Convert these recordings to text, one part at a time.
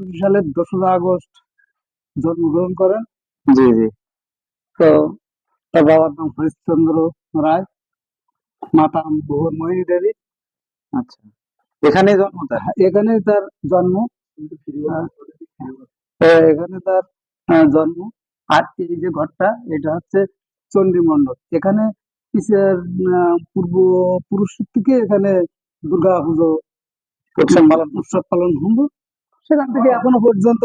সালের দোসরা আগস্ট জন্মগ্রহণ করেন। জি জি। তো তার বাবার নাম হরিশ্চন্দ্র রায় মাতা ভুবন মোহিনী দেবী। আচ্ছা। এখানে জন্ম তার? এখানে তার জন্ম। এখানে তার জন্ম। আর এই যে ঘরটা এটা হচ্ছে চণ্ডী মণ্ডপ। এখানে কিসের পূর্ব পুরুষ থেকে এখানে দুর্গা পুজো উৎসব পালন উৎসব পালন হলো। সেখান থেকে এখনও পর্যন্ত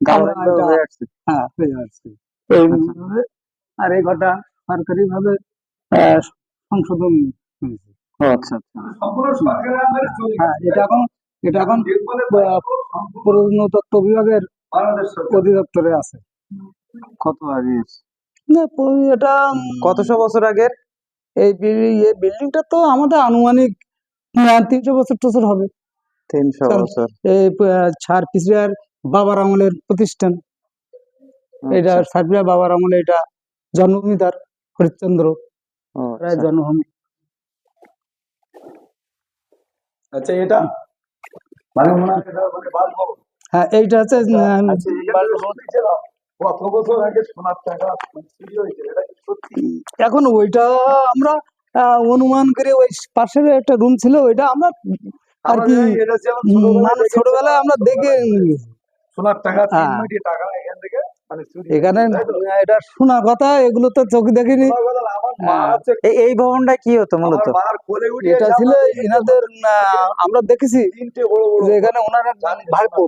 হয়ে হ্যাঁ হয়ে আসছে। আর এই ঘটা সরকারি ভাবে সংশোধন হয়েছে। আচ্ছা আচ্ছা। হ্যাঁ এটা এখন এটা এখন প্রত্নতত্ত্ব বিভাগের অধিদপ্তরে আছে। কত আগে না, এটা কতশো বছর আগের? এই বিল্ডিংটা তো আমাদের আনুমানিক তিনশো বছর টছর হবে। তিনশো বছর এই ছাড় পিছড়ার বাবার আমলের প্রতিষ্ঠান। এটা আচ্ছা, সার্বিয়া বাবার আমলে এটা জন্মভূমি তার হরিশ্চন্দ্র আচ্ছা। জন্মভূমি। আচ্ছা এটা? হয় এইটা হচ্ছে আচ্ছা এখানে ওইটা আমরা আহ, অনুমান করে ওই পাশের একটা রুম ছিল ওইটা আমরা আর আমরা কি মানে দেখেছি, ছোটবেলায় আমরা দেখে সোনার টাকা হ্যাঁ। টাকা এখান থেকে মানে এখানে এটা শোনা কথা এগুলো তো চোখে দেখিনি। হ্যাঁ। এই ভবনটা কি হতো মূলত? এটা ছিল এনাদের আমরা দেখেছি তিনটে বড় বড় যে এখানে ওনার ভাইপো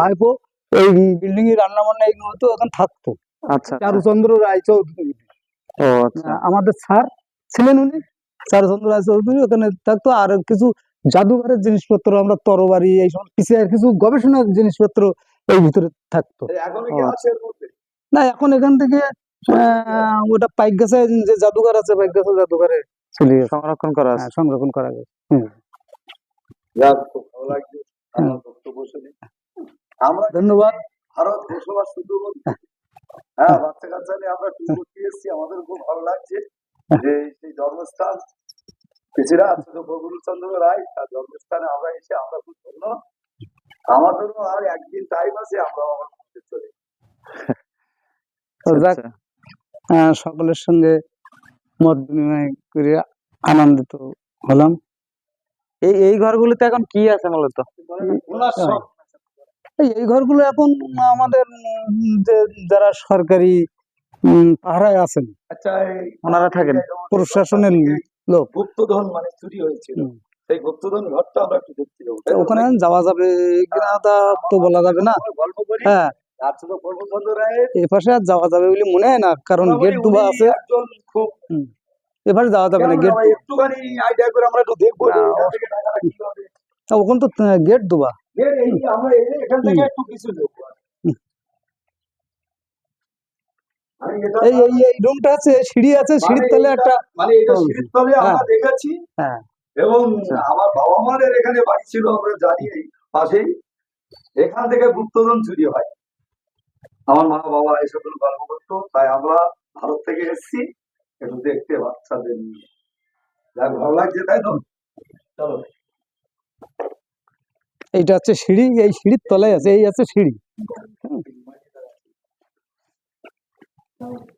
ভাইপো এই বিল্ডিং এ রান্না বান্না এগুলো হতো ওখানে থাকতো। আচ্ছা আচ্ছা। চারুচন্দ্র রায়চৌধুরী। ও আচ্ছা। আমাদের স্যার ছিলেন উনি চারুচন্দ্র রায়চৌধুরী ওখানে থাকতো। আর কিছু জাদুঘরের জিনিসপত্র আমরা তরবারি এই সব পিছিয়ে কিছু গবেষণার জিনিসপত্র এই ভিতরে থাকতো। এখনও ও কি। আছে এর মধ্যে? না এখন এখান থেকে আহ, ওটা পাইক গাছে যে জাদুঘর আছে পাইক গেছে জাদুঘরে। চলে সংরক্ষণ করা আছে। হ্যাঁ, সংরক্ষণ করা গেছে। খুব ভালো লাগছে আমার বক্তব্য শুনে। আমরা ধন্যবাদ। ভারত বসবাস শুধু হ্যাঁ। বাচ্চা কাচ্চা নিয়ে আমরা ট্যুর করতে এসেছি। আমাদের খুব ভালো লাগছে যে সেই জন্মস্থান চন্দ্র রায় তার জন্মস্থানে আমরা এসে আমরা খুব ধন্য। আমাদেরও আর একদিন টাইম আছে আমরা আমার মন্দির চলে যাক আচ্ছা। সকলের সঙ্গে মত বিনিময় করে আনন্দিত হলাম। এই এই ঘরগুলোতে এখন কি আছে মূলত এই এই ঘরগুলো এখন আমাদের যে যারা সরকারি উম, পাহারায় আছেন আচ্ছা ওনারা থাকেন? প্রশাসনের লোক গুপ্তধন মানে চুরি হয়েছিল। সেই গুপ্তধন ঘরটা আমরা একটু দেখতে যাব। তো ওখানে যাওয়া যাবে কিনা তা তো বলা যাবে না। গল্প করি। হ্যাঁ। আছে তো পর্বচন্দ্র রায়ের এ পাশে আর যাওয়া যাবে বলে মনে হয় না কারণ গেট দুবা আছে। খুব যাওয়া যাবে না গেট একটুখানি আইডিয়া করে আমরা একটু দেখব ওখানে তো গেট দুবা আমরা এখান থেকে একটু কিছু দেখব আমি এটা এই এই এই রুমটা আছে সিঁড়ি আছে সিঁড়ির মানে তলে একটা মানে এটা সিঁড়ির তলে আমরা হ্যাঁ। দেখেছি। হ্যাঁ। এবং আচ্ছা। আমার বাবা মাদের এখানে বাড়ি ছিল আমরা জানি এই পাশেই। এখান থেকে গুপ্তধন চুরি হয়। আমার মা বাবা এসবগুলো গল্প করতো তাই আমরা ভারত থেকে এসেছি একটু দেখতে বাচ্চাদের নিয়ে। যাক ভালো লাগছে তাই তো? চলো। এইটা হচ্ছে সিঁড়ি এই সিঁড়ির তলায় আছে এই আছে সিঁড়ি। Bye.